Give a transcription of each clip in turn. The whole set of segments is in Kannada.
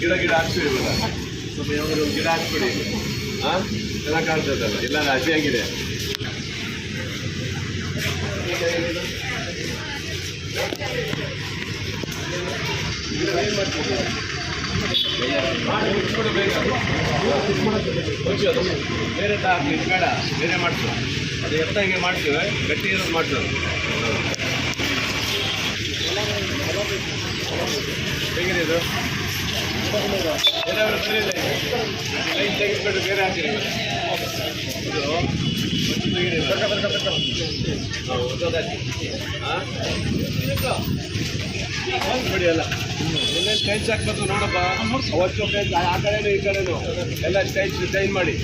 ಗಿಡ ಗಿಡ ಇವಾಗ. ಸ್ವಲ್ಪ ಒಂದು ಗಿಡ ಹಾಕ್ಬಿಡಿ. ಹಾಂ ಚೆನ್ನಾಗಿ ಕಾಣ್ತದಲ್ಲ. ಬೇಗ. ಮುಚ್ಚು ಬೇರೆ ಹಾಕಿ ಬೇಡ. ಬೇರೆ ಮಾಡ್ತು ಅದು ಎತ್ತಂಗೆ ಮಾಡ್ತೀವಿ. ಗಟ್ಟಿ ಇರೋದು ಮಾಡಿಸು. ಹೇಗಿದೆ ಇದು ಬೇರೆಯವರು ಬಂದಿಲ್ಲ ಲೈನ್ ಬೇರೆ ಹಾಕಿರಿ. ಹಾ? ಬಿಡಿ ಎಲ್ಲ ಎಲ್ಲೆಲ್ಲಿ ಟೈಲ್ಸ್ ಹಾಕ್ಬೇಕು ನೋಡಪ್ಪ ಅವತ್ತು ಆ ಕಡೆನೂ ಈ ಕಡೆನೂ ಎಲ್ಲ ಟೈಲ್ಸ್ ಡಿಸೈನ್ ಮಾಡಿ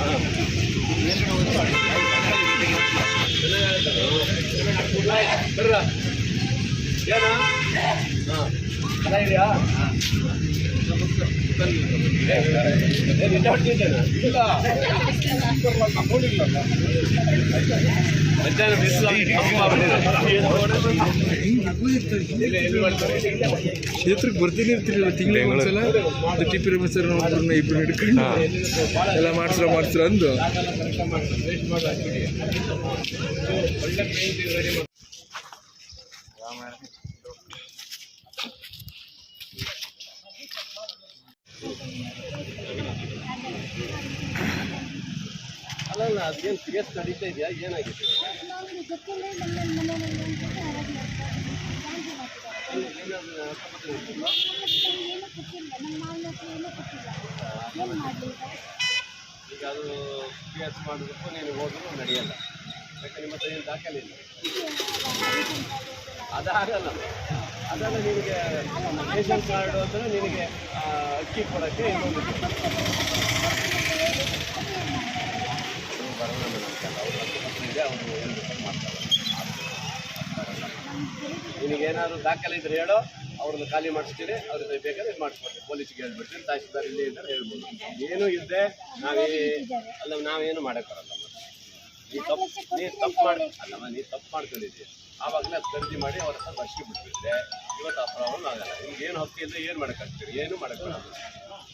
ಹಾಂ ಬರ್ರ ಕ್ಷೇತ್ರಕ್ಕೆ ಬರ್ತೀನಿ ಇರ್ತೀನಿ ತಿಂಗಳ ಒಂದ್ಸಲ. ಅದು ಟಿಪ್ಪಿ ರಮೇಶ್ವರ ಒಬ್ಬರನ್ನ ಇಬ್ರು ಹಿಡ್ಕೊಂಡು ಎಲ್ಲ ಮಾಡ್ಸ್ರ ಮಾಡ್ಸ್ರ ಅಂದು. ಮಾವಿನ ಅದೇನು ಕೇಸ್ ನಡೀತಾ ಇದೆಯಾ? ಏನಾಗಿದೆ? ಈಗ ಅದು ಕೇಸ್ ಮಾಡೋದಕ್ಕೂ ನೀನು ಹೋದ್ರು ನಡೆಯಲ್ಲ. ಯಾಕೆ ನಿಮ್ಮ ಹತ್ರ ಏನು ದಾಖಲೆ ಇಲ್ಲ. ಅದಾಗಲ್ಲ. ಅದೆಲ್ಲ ನಿನಗೆ ರೇಷನ್ ಕಾರ್ಡ್ ಅಂದರೆ ನಿನಗೆ ಅಕ್ಕಿ ಕೊಡೋಕ್ಕೆ ಇನ್ನೊಂದು. ನಿನಗೇನಾದ್ರು ದಾಖಲೆ ಇದ್ರೆ ಹೇಳೋ, ಅವ್ರನ್ನ ಖಾಲಿ ಮಾಡಿಸ್ತೀರಿ ಅವ್ರಿಗೆ ಬೇಕಾದ್ರೆ ಇದು ಮಾಡಿಸ್ಕೊಡ್ತೀವಿ ಪೊಲೀಸ್ಗೆ ಹೇಳ್ಬಿಡ್ತೀನಿ ತಹಸೀಲ್ದಾರ್ ಇಲ್ಲಿ ಇದ್ದಾರೆ, ಹೇಳ್ಬೋದು. ಏನೂ ಇದ್ದೆ ನಾವೇ ಅಲ್ಲ, ನಾವೇನು ಮಾಡೋಕ್ಕಾಗಲ್ಲ. ನೀ ತಪ್ಪು ನೀ ತಪ್ಪು ಮಾಡಿ ಅಲ್ಲಮ್ಮ, ನೀ ತಪ್ಪು ಮಾಡ್ಕೊಂಡಿದ್ದಿ ಆವಾಗಲೇ ಅದು ಖರೀದಿ ಮಾಡಿ ಅವ್ರ ಹತ್ರ ಬರ್ಸಿ ಬಿಟ್ಬಿಟ್ರೆ ಇವತ್ತು ಆ ಪ್ರಾಬ್ಲಮ್ ಆಗಲ್ಲ. ನಿಮ್ಗೆ ಏನು ಹಕ್ಕಿ ಇಲ್ಲದೆ ಏನು ಮಾಡೋಕ್ಕಾಗ್ತೀರಿ ಏನು ಮಾಡೋಕ್ಕಾಗಲ್ಲ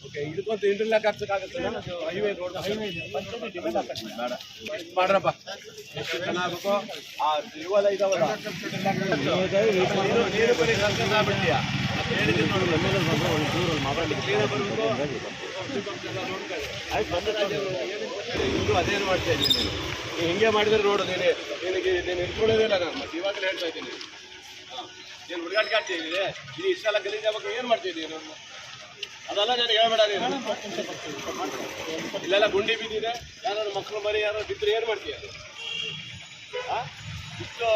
ಓಕೆ ಇದಕ್ಕೊಂದು ಇಂಟರ್ಲಾಕ್ ಹಾಕ್ಸೋಕ್ಕಾಗುತ್ತೆ? ಹೈವೇ ರೋಡ್ ಹೈವೇ ಬೇಡ. ಮಾಡ್ರಪ್ಪ. ಎಷ್ಟು ಆಗಬೇಕು? ಆ ಇವೆಲ್ಲ ಇದಾವಲ್ಲ ನೀರು ನೀರು ಬರೀ ಮೇಲೆ ಬಂದು ಒಂದು ಕ್ಲೀನಾಗಿ ಬರಬೇಕು? ಆಯ್ತು ಬಂದ ಅದೇನು ಮಾಡ್ತಾ ಇದ್ದೀನಿ ನೀನು ನೀನು ಹಿಂಗೆ ಮಾಡಿದ್ರೆ ನೋಡು ನೀನು. ನಿನಗೆ ನೀನು ಇಟ್ಕೊಳ್ಳೋದಿಲ್ಲ ನಾನು. ಮತ್ತೆ ಇವಾಗಲೇ ಹೇಳ್ತಾ ಇದ್ದೀನಿ. ನೀನು ಹುಡುಗಾಡ್ಕಾಡ್ತಿದ್ದೀನಿ ಇದು ಇಷ್ಟೆಲ್ಲ ಗಲೀಜಾಗಬೇಕು ಏನು ಮಾಡ್ತಿದ್ದೀನಿ ನಾನು? ಅದೆಲ್ಲ ನನಗೆ ಹೇಳ್ಬೇಡ ನೀನು. ಇಲ್ಲೆಲ್ಲ ಗುಂಡಿ ಬಿದ್ದಿದೆ. ಯಾರು ಮಕ್ಕಳು ಮರಿ ಯಾರು ಬಿದ್ದರೆ ಏನು ಮಾಡ್ತೀಯ? ಹಾಂ? ಇಷ್ಟು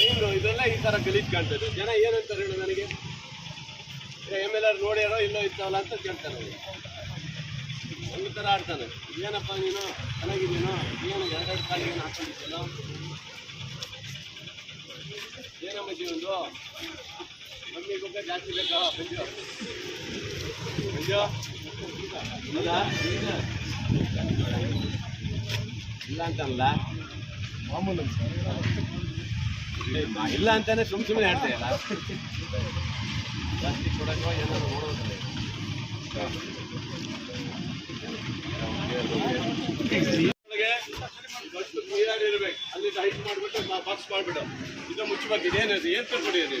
ನೀನು ಇದೆಲ್ಲ ಈ ಥರ ಗಲೀಜ್ ಕಾಣ್ತದೆ ಜನ ಏನಂತಾರೆ ಹೇಳು ನನಗೆ? ಎಂ ಎಲ್ ಆರ್ ನೋಡ್ಯಾರೋ ಇಲ್ಲೋ ಇರ್ತಾವಲ್ಲ ಅಂತ ಕೇಳ್ತಾರೆ ಒಂದು ಥರ ಆಡ್ತಾನೆ. ಏನಪ್ಪ ನೀನು? ಎರಡೆರಡು ಕಾಲಿಗೆ ಹಾಕೊಂಡಿದ್ದಲ್ಲ ಏನಮ್ಮ ಒಂದು ಮಮ್ಮಿ ಗೊಬ್ಬರ ಜಾಸ್ತಿ ಬೇಕಾ ಬಂಜು ಬಂಜು ಹೌದಾ ಇಲ್ಲ ಅಂತಲ್ಲ ಮಾಮೂಲು ಇಲ್ಲ ಅಂತಾನೆ ಸುಮ್ ಸುಮ್ಮನೆ ಹೇಳ್ತಾಯಿಲ್ಲ ಜಾಸ್ತಿ ಕೊಡೋಕೆ ಏನಾದ್ರು ನೋಡೋದಿಲ್ಲ ಮಾಡ್ಬಿಡು. ಇದು ಮುಚ್ಚಬೇಕು ಇದೇನದು? ಏನು ತಿಳ್ಕೊಂಡಿದ್ದೀರಿ?